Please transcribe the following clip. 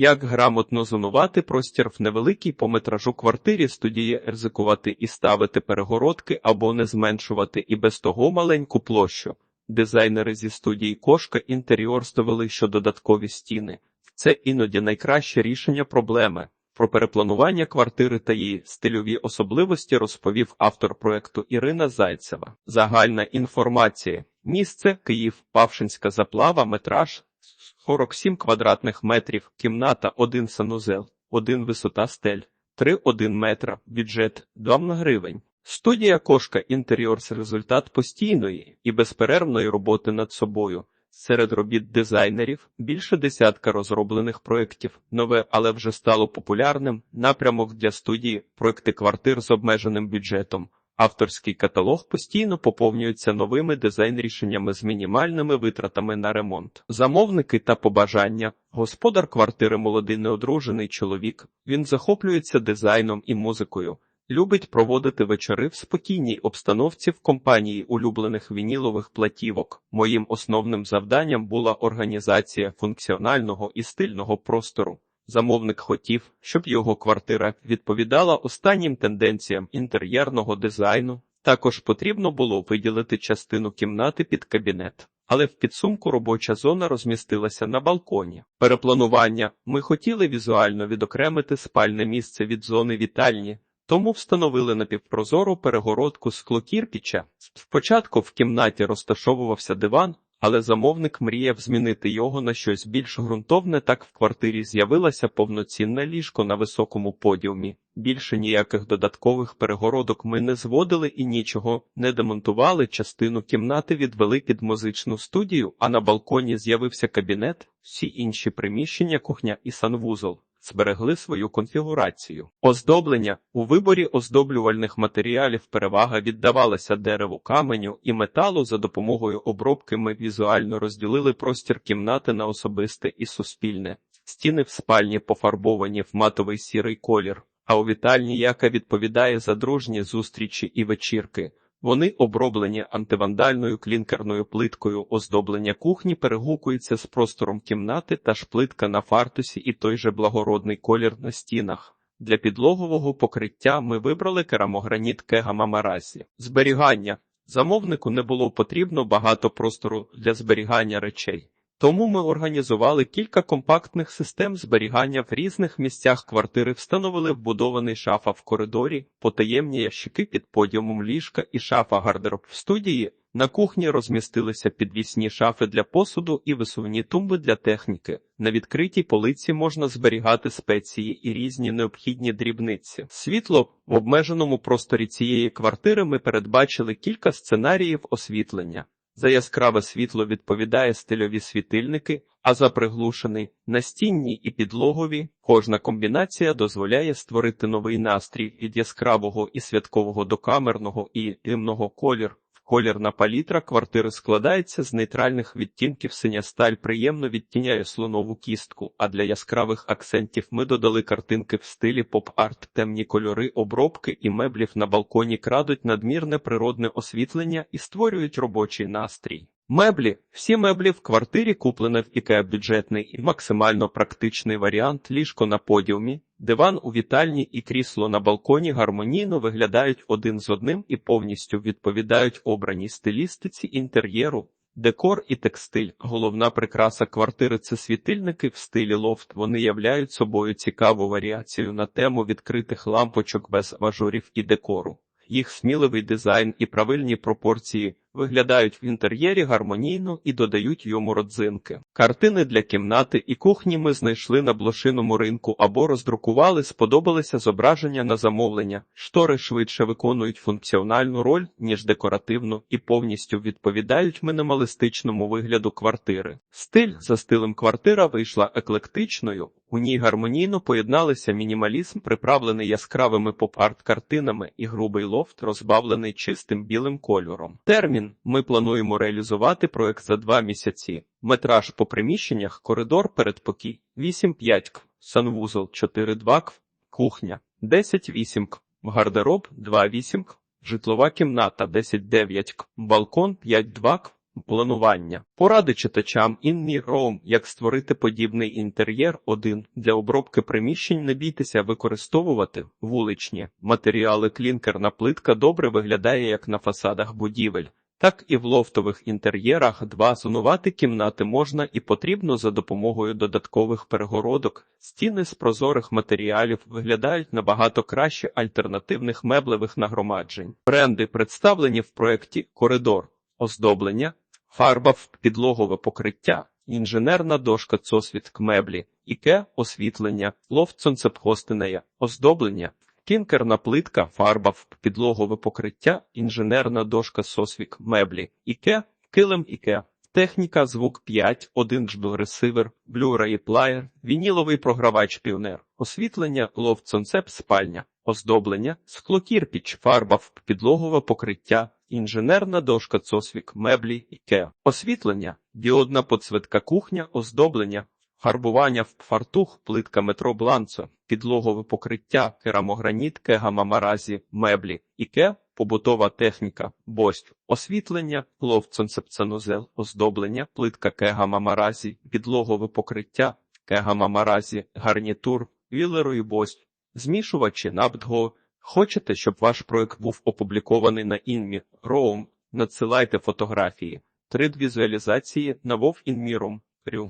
Як грамотно зонувати простір в невеликій по метражу квартирі студії ризикувати і ставити перегородки або не зменшувати і без того маленьку площу. Дизайнери зі студії Кошка інтер'єр довели, що додаткові стіни це іноді найкраще рішення проблеми. Про перепланування квартири та її стильові особливості розповів автор проекту Ірина Зайцева. Загальна інформація. Місце Київ, Павшинська заплава, метраж 47 квадратних метрів, кімната 1 санузел, 1 висота стель, 3-1 метра, бюджет 2 гривень. Студія Кошка інтер'єрс результат постійної і безперервної роботи над собою. Серед робіт дизайнерів більше десятка розроблених проєктів, нове, але вже стало популярним напрямок для студії, проекти квартир з обмеженим бюджетом. Авторський каталог постійно поповнюється новими дизайн-рішеннями з мінімальними витратами на ремонт. Замовники та побажання. Господар квартири молодий неодружений чоловік. Він захоплюється дизайном і музикою. Любить проводити вечори в спокійній обстановці в компанії улюблених вінілових платівок. Моїм основним завданням була організація функціонального і стильного простору. Замовник хотів, щоб його квартира відповідала останнім тенденціям інтер'єрного дизайну. Також потрібно було виділити частину кімнати під кабінет. Але в підсумку робоча зона розмістилася на балконі. Перепланування ми хотіли візуально відокремити спальне місце від зони вітальні. Тому встановили напівпрозору перегородку склокірпіча. Спочатку в кімнаті розташовувався диван, але замовник мріяв змінити його на щось більш ґрунтовне. Так в квартирі з'явилося повноцінне ліжко на високому подіумі. Більше ніяких додаткових перегородок ми не зводили і нічого не демонтували. Частину кімнати відвели під музичну студію, а на балконі з'явився кабінет, всі інші приміщення, кухня і санвузол зберегли свою конфігурацію. Оздоблення у виборі оздоблювальних матеріалів перевага віддавалася дереву, каменю і металу. За допомогою обробки ми візуально розділили простір кімнати на особисте і суспільне. Стіни в спальні пофарбовані в матовий сірий колір, а у вітальні, яка відповідає за дружні зустрічі і вечірки. Вони оброблені антивандальною клінкерною плиткою, оздоблення кухні перегукується з простором кімнати та ж плитка на фартусі і той же благородний колір на стінах. Для підлогового покриття ми вибрали керамограніт Кега Мамарасі. Зберігання замовнику не було потрібно багато простору для зберігання речей. Тому ми організували кілька компактних систем зберігання в різних місцях квартири, встановили вбудований шафа в коридорі, потаємні ящики під подіумом ліжка і шафа гардероб в студії. На кухні розмістилися підвісні шафи для посуду і висувні тумби для техніки. На відкритій полиці можна зберігати спеції і різні необхідні дрібниці. Світло в обмеженому просторі цієї квартири ми передбачили кілька сценаріїв освітлення. За яскраве світло відповідає стильові світильники, а за приглушений настінні і підлогові кожна комбінація дозволяє створити новий настрій від яскравого і святкового до камерного і димного колір. Колірна палітра квартири складається з нейтральних відтінків синя сталь приємно відтіняє слонову кістку, а для яскравих акцентів ми додали картинки в стилі поп-арт, темні кольори, обробки і меблів на балконі крадуть надмірне природне освітлення і створюють робочий настрій. Меблі всі меблі в квартирі куплені в IKEA бюджетний і максимально практичний варіант ліжко на подіумі, диван у вітальні і крісло на балконі гармонійно виглядають один з одним і повністю відповідають обраній стилістиці інтер'єру. Декор і текстиль. Головна прикраса квартири це світильники в стилі лофт. Вони являють собою цікаву варіацію на тему відкритих лампочок без ажурів і декору. Їх сміливий дизайн і правильні пропорції виглядають в інтер'єрі гармонійно і додають йому родзинки. Картини для кімнати і кухні ми знайшли на блошиному ринку або роздрукували, сподобалися зображення на замовлення. Штори швидше виконують функціональну роль, ніж декоративну, і повністю відповідають мінімалістичному вигляду квартири. Стиль за стилем квартира вийшла еклектичною. У ній гармонійно поєдналися мінімалізм, приправлений яскравими поп-арт картинами, і грубий лофт, розбавлений чистим білим кольором. Термін ми плануємо реалізувати проект за два місяці. Метраж по приміщеннях, коридор, передпокій 8-5 кв, санвузол 4-2 кв, кухня 10-8 кв, гардероб 2-8 кв, житлова кімната 10-9 кв, балкон 5-2 кв, Планування. Поради читачам Інні Роум, як створити подібний інтер'єр. 1. Для обробки приміщень не бійтеся використовувати вуличні матеріали. Клінкерна плитка добре виглядає як на фасадах будівель. Так і в лофтових інтер'єрах два зонувати кімнати можна і потрібно за допомогою додаткових перегородок. Стіни з прозорих матеріалів виглядають набагато краще альтернативних меблевих нагромаджень. Бренди представлені в проєкті Коридор, оздоблення, фарба в підлогове покриття, інженерна дошка цосвіт меблі, іке освітлення, лофт сонцепхостинея, оздоблення. Кінкерна плитка, фарба в підлогове покриття, інженерна дошка сосвік меблі, іке, килим іке, техніка звук 5, 1 джбл ресивер, Blu-ray плеєр, вініловий програвач піонер, освітлення, лофт сонцеп спальня, оздоблення, склокірпіч, фарба підлогове покриття, інженерна дошка цосвік меблі, іке, освітлення, діодна подсвітка кухня, оздоблення, Фарбування в фартух, плитка метро Бланцо, підлогове покриття, керамограніт, кегамамаразі, меблі, іке, побутова техніка, бость, освітлення, лофт сонцепценозел, оздоблення, плитка кегамамаразі, підлогове покриття, кегамамаразі, гарнітур, вілеру і бость, змішувачі, наптго. Хочете, щоб ваш проект був опублікований на інмі, роум, надсилайте фотографії, 3D-візуалізації на Вов інміром.